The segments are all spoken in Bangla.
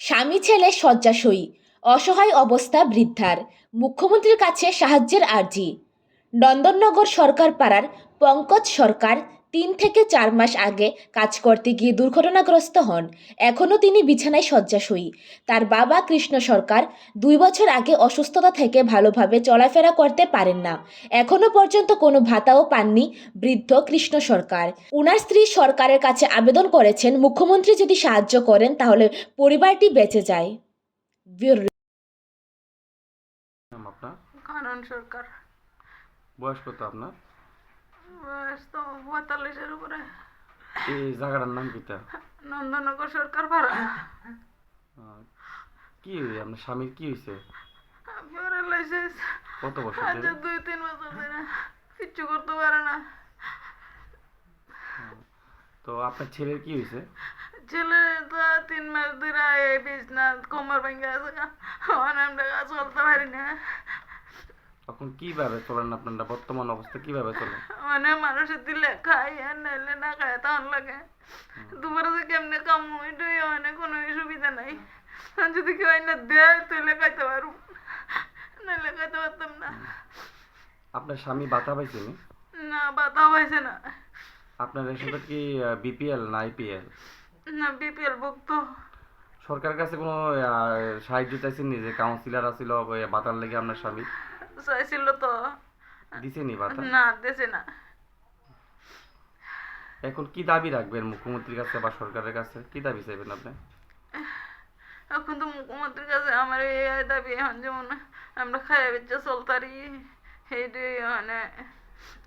স্বামী ছেলে শয্যাশয়ী, অসহায় অবস্থা বৃদ্ধার, মুখ্যমন্ত্রীর কাছে সাহায্যের আর্জি। নন্দননগর সরকার পাড়ার পঙ্কজ সরকার তিন থেকে চার মাস আগে কাজ করতে গিয়ে দুর্ঘটনাগ্রস্ত হন। এখনও তিনি বিছানায় শয্যাশয়ী। তার বাবা কৃষ্ণ সরকার দুই বছর আগে অসুস্থতা থেকে ভালোভাবে চলাফেরা করতে পারেন না। এখনও পর্যন্ত কোনো ভাতাও পাননি বৃদ্ধ কৃষ্ণ সরকার। উনার স্ত্রী সরকারের কাছে আবেদন করেছেন মুখ্যমন্ত্রী যদি সাহায্য করেন তাহলে পরিবারটি বেঁচে যায়। কানন সরকার। বয়স কত আপনার? তো পঁয়তাল্লিশের উপরে। এই জায়গাটার নাম কিটা? নন্দনগর সরকার ভাড়া। আহ, কি হই আপনার স্বামীর কি হয়েছে প্যারালাইসিস কত বছর আজ ধরে দুই তিন বছর ধরে। কিচ্ছু করতে পারে না। তো আপনার ছেলের কি হয়েছে ছেলে তো তিন মাস ধরে এই বিছনা কোমর ভেঙে আছে। টাকা চলতে পারি না। এখন কীভাবে চলেন আপনারা? বর্তমান অবস্থা কীভাবে চলেন মানে মানুষের দিলে খাই আর নাইলে না খায় তখন লাগে। দুপুরে যে কেমনে কাম এটাই মানে কোনো সুবিধা নাই। যদি কেউ না দেয় তাহলে খাইতে পারব। নাইলে খাইতে পারতাম না। আপনার স্বামী বাতা পাইছেন না? বাতা হয়েছে না। আপনার রেশনটা কি বিপিএল না আইপিএল? না বিপিএল ভুক্ত। সরকারের কাছে কোনো সাহায্য চাইছেন যে কাউন্সিলর আছিল বাতার লেগে আপনার স্বামী? চাইছিল তো দিছেনি বাতা না দেশে না এখন কি দাবি রাখবেন মুখ্যমন্ত্রীর কাছে বা সরকারের কাছে? কি দাবি চাইবেন আপনি? এখন তো মুখ্যমন্ত্রীর কাছে আমার এই দাবি এখন যেমন আমরা খাইয়া বেচে চলতারি সেইটাই মানে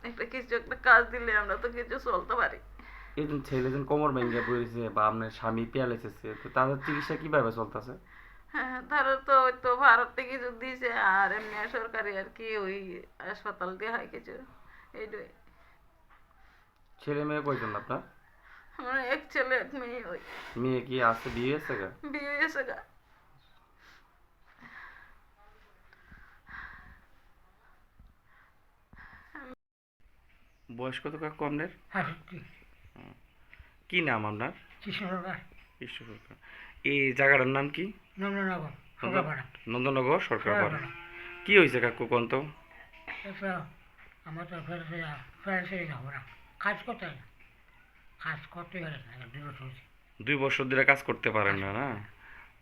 একটা কিছু একটা কাজ দিলে আমরা তো কিছু চলতে পারি। এই ছেলে কোমর ভেঙে পড়েছে বা আপনার স্বামী পেয়ালেছে তাদের চিকিৎসা কীভাবে চলতেছে? তারা তো ওই তো ভারত থেকে কিছু দিয়েছে আর এমনি সরকারি আর কি ওই হাসপাতাল দিয়ে হয় কিছু। এইটাই। ছেলে মেয়ে কয়জন আপনার? মানে এক ছেলে এক মেয়ে ওই। মেয়ে কি আছে বিয়ে হয়েছে গা? বিয়ে হয়েছে গা। বয়স কত কাকু আপনার? হাসি কি নাম আপনার? কৃষ্ণ সরকার কৃষ্ণ সরকার এই জায়গাটার নাম কি? নন্দনগর সরকারপাড়া। নন্দনগর সরকারপাড়া। কি হয়েছে কাকু কোন তো? আমার তো ফেরত ফেরত যাব না। কাজ করতে কাজ করতে গেলে না দুই বছর দুই বছর ধরে কাজ করতে পারেন না না?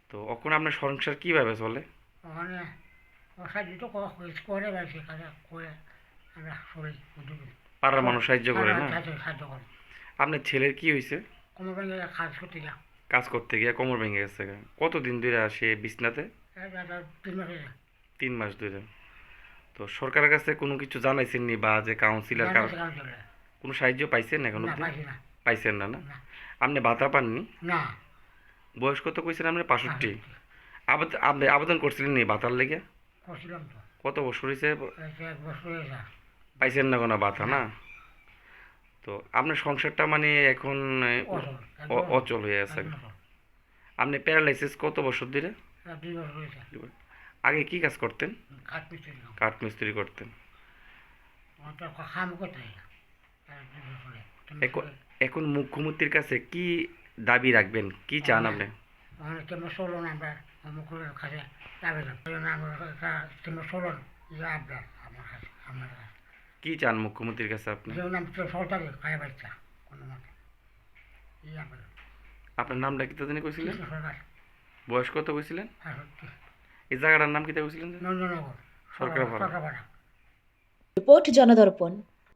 তো এখন আপনার সংসার কীভাবে চলে? ওখানে সাহায্য তো ক- করে কাজে করে আমরা পাড়ার মানুষ সাহায্য করে না? সাহায্য করে। আপনার ছেলের কি হয়েছে? ভেঙে কাজ করতে গেলাম। কাজ করতে গিয়ে কোমর ভেঙে গেছে। কতদিন ধরে আসে বিছনাতে? তিন মাস ধরে। তো সরকারের কাছে কোনো কিছু জানাইছেন নি বা যে কাউন্সিলর কার জানাইছে কাজ চলে কোনো সাহায্য পাইছেন এখন পাইছেন না না। আপনি ভাতা পাননি? না। বয়স কত কইছেন আপনি? পাঁষট্টি আপনি আবেদন করছিলেন নি ভাতার লেগে? কত বছর হয়েছে হয়ে পাইছেন না কোনো ভাতা না। তো আপনার সংসারটা মানে এখন অচল, হয়ে আছে আপনি প্যারালাইসিস কত বছর ধরে? হয়েছে। আগে কি কাজ করতেন? কাঠ মিস্ত্রি করতেন। হয় হয়ে। এখন এখন মুখ্যমন্ত্রীর কাছে কি দাবি রাখবেন? কি চান আপনি? চলুন কাছে আমার কাছে আমার কাছে। কি চান মুখ্যমন্ত্রীর কাছে আপনি? যেমন আমি তো সরকারি খাই বাচ্চা কোনো মতে। আবেদন আপনার নামটা কি জানি কইছিলেন? কৃষ্ণ সরকার। বয়স কত কইছিলেন? আর এই জায়গাটার নাম কি কইছিলেন যে? নন্দনগর। সরকারপাড়া। সরকারপাড়া। রিপোর্ট জনদর্পণ।